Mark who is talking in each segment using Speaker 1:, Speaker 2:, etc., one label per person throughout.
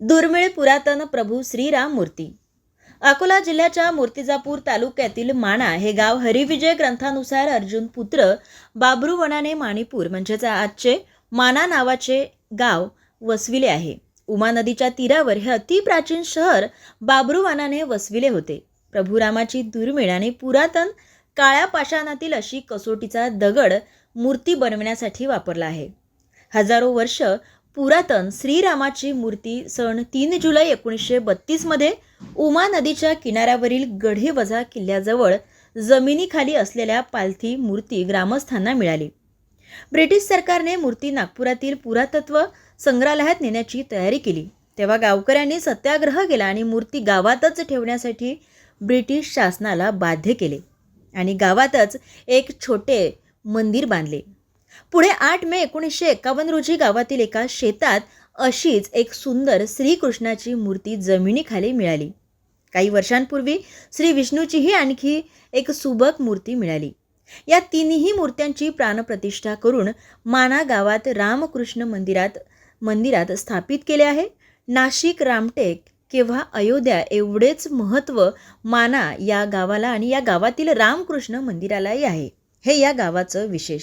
Speaker 1: दुर्मिळ पुरातन प्रभू श्रीराम मूर्ती. अकोला जिल्ह्याच्या मूर्तिजापूर तालुक्यातील माणा हे गाव हरिविजय ग्रंथानुसार अर्जुन पुत्र बाबरूवनाने माणिपूर म्हणजेच आजचे माना नावाचे गाव वसविले आहे. उमा नदीच्या तीरावर हे अतिप्राचीन शहर बाबरूवानाने वसविले होते. प्रभू रामाची दुर्मिळ आणि पुरातन काळ्या पाषाणातील अशी कसोटीचा दगड मूर्ती बनवण्यासाठी वापरला आहे. हजारो वर्ष पुरातन श्रीरामाची मूर्ती सन तीन जुलै एकोणीसशे बत्तीसमध्ये उमा नदीच्या किनाऱ्यावरील गढीवजा किल्ल्याजवळ जमिनीखाली असलेल्या पालथी मूर्ती ग्रामस्थांना मिळाली. ब्रिटिश सरकारने मूर्ती नागपुरातील पुरातत्व संग्रहालयात नेण्याची तयारी केली. तेव्हा गावकऱ्यांनी सत्याग्रह केला आणि मूर्ती गावातच ठेवण्यासाठी ब्रिटिश शासनाला बाध्य केले आणि गावातच एक छोटे मंदिर बांधले. पुढे आठ मे एकोणीसशे एकावन्न रोजी गावातील एका शेतात अशीच एक सुंदर श्रीकृष्णाची मूर्ती जमिनीखाली मिळाली. काही वर्षांपूर्वी श्री विष्णूचीही आणखी एक सुबक मूर्ती मिळाली. या तिन्ही मूर्त्यांची प्राणप्रतिष्ठा करून माना गावात रामकृष्ण मंदिरात मंदिरात स्थापित केले आहे. नाशिक रामटेक किंवा अयोध्या एवढेच महत्त्व माना या गावाला आणि या गावातील रामकृष्ण मंदिरालाही आहे. हे या गावाचं विशेष.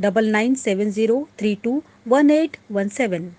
Speaker 2: 9970321817.